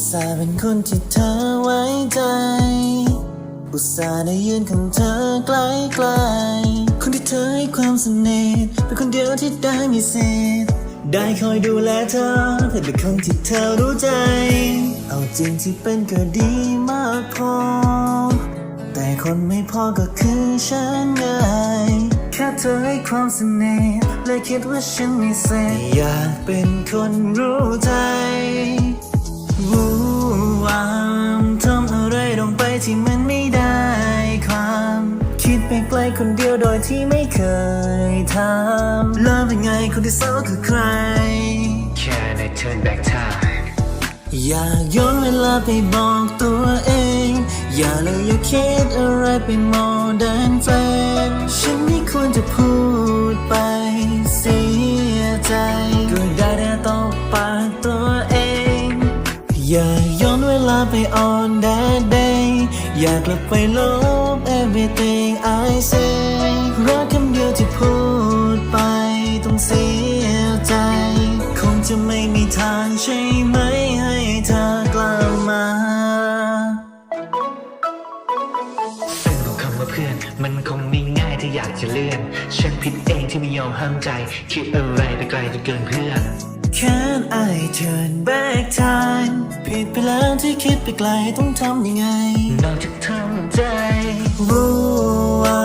อุตส่าห์เป็นคนที่เธอไว้ใจ อุตส่าห์ได้ยืนข้างเธอใกล้ๆคนที่เธอให้ความสนิทเป็นคนเดียวที่ได้มีสิทธิ์ได้คอยดูแลเธอเพื่อเป็นคนที่เธอรู้ใจ เอาจริงที่เป็นก็ดีมากพอ แต่คนไม่พอก็คือฉันไงแค่เธอให้ความสนิทเลยคิดว่าฉันมีสิทธิ์อยากเป็นคนรู้ใจ ที่มันไม่ได้ความ คิดไปไกลคนเดียวโดยที่ไม่เคยทำแล้วเป็นไงคนที่เศร้าคือใคร Can I turn back time อยากย้อนเวลาไปบอกตัวเอง อย่าเลยอย่าคิดอะไรไปมอดันแฟนฉันไม่ควรจะพูด อย่าย้อนเวลาไป on that day อยากกลับไปลบ everything I say รักคำเดียวที่พูดไปต้องเสียใจ คงจะไม่มีทางใช่ไหมให้เธอกลับมาซึ่งของคำว่าเพื่อน มันคงไม่ง่ายที่อยากจะเลื่อนฉันผิดเองที่ไม่ยอมห้ามใจ คิดอะไรไปไกลจนเกินเพื่อน Can I turn back time ผิดไปแล้วที่คิดไปไกลต้องทำยังไง นอกจากทำใจรู้ว่า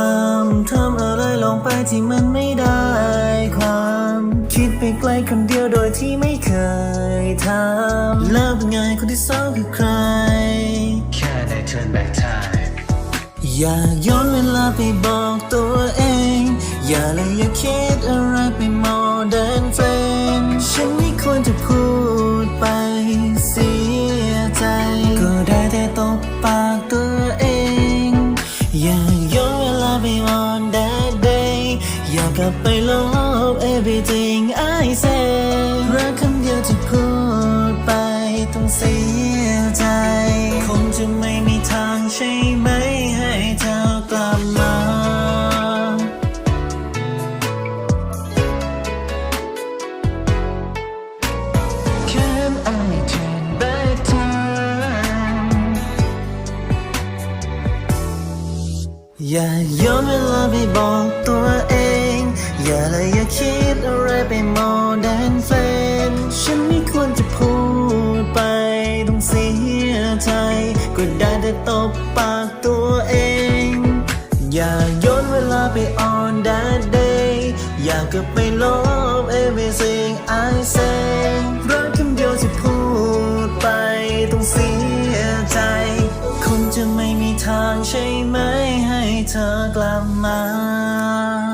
ทำอะไรลงไปที่มันไม่ได้ความ คิดไปไกลคนเดียวโดยที่ไม่เคยทำแล้วเป็นไงคนที่สองคือใคร Can I turn back time อย่าย้อนเวลาไปบอกตัวเอง อนเวลาไป on that day อยากกลับไปลบ everything I say รักคำเดียวจะพูดไปต้องเสีย อย่าย้อนเวลาไปบอกตัวเอง อย่าเลยอย่าคิดอะไรไป modern friend ฉันไม่ควรจะพูดไปต้องเสียใจ ก็ได้แต่ตบปากตัวเอง อย่าย้อนเวลาไป on that day อยากกลับไปลบ everything I say รักคำเดียวที่พูดไปต้องเสียใจ คงจะไม่มีทางใช่ไหม เธอกลับมา